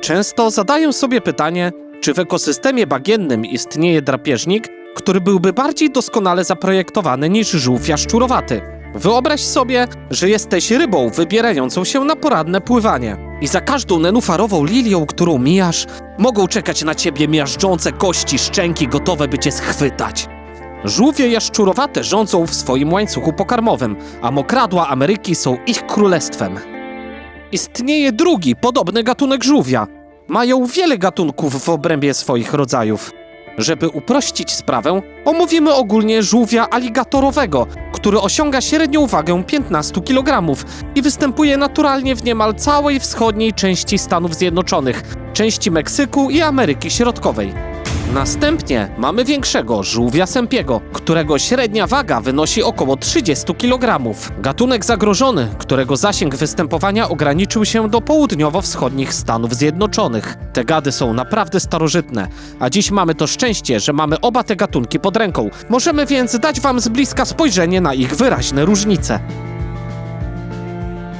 Często zadaję sobie pytanie, czy w ekosystemie bagiennym istnieje drapieżnik, który byłby bardziej doskonale zaprojektowany niż żółw jaszczurowaty. Wyobraź sobie, że jesteś rybą wybierającą się na poranne pływanie. I za każdą nenufarową lilią, którą mijasz, mogą czekać na ciebie miażdżące kości szczęki gotowe, by cię schwytać. Żółwie jaszczurowate rządzą w swoim łańcuchu pokarmowym, a mokradła Ameryki są ich królestwem. Istnieje drugi, podobny gatunek żółwia. Mają wiele gatunków w obrębie swoich rodzajów. Żeby uprościć sprawę, omówimy ogólnie żółwia aligatorowego, który osiąga średnią wagę 15 kg i występuje naturalnie w niemal całej wschodniej części Stanów Zjednoczonych, części Meksyku i Ameryki Środkowej. Następnie mamy większego żółwia sępiego, którego średnia waga wynosi około 30 kg. Gatunek zagrożony, którego zasięg występowania ograniczył się do południowo-wschodnich Stanów Zjednoczonych. Te gady są naprawdę starożytne, a dziś mamy to szczęście, że mamy oba te gatunki pod ręką. Możemy więc dać wam z bliska spojrzenie na ich wyraźne różnice.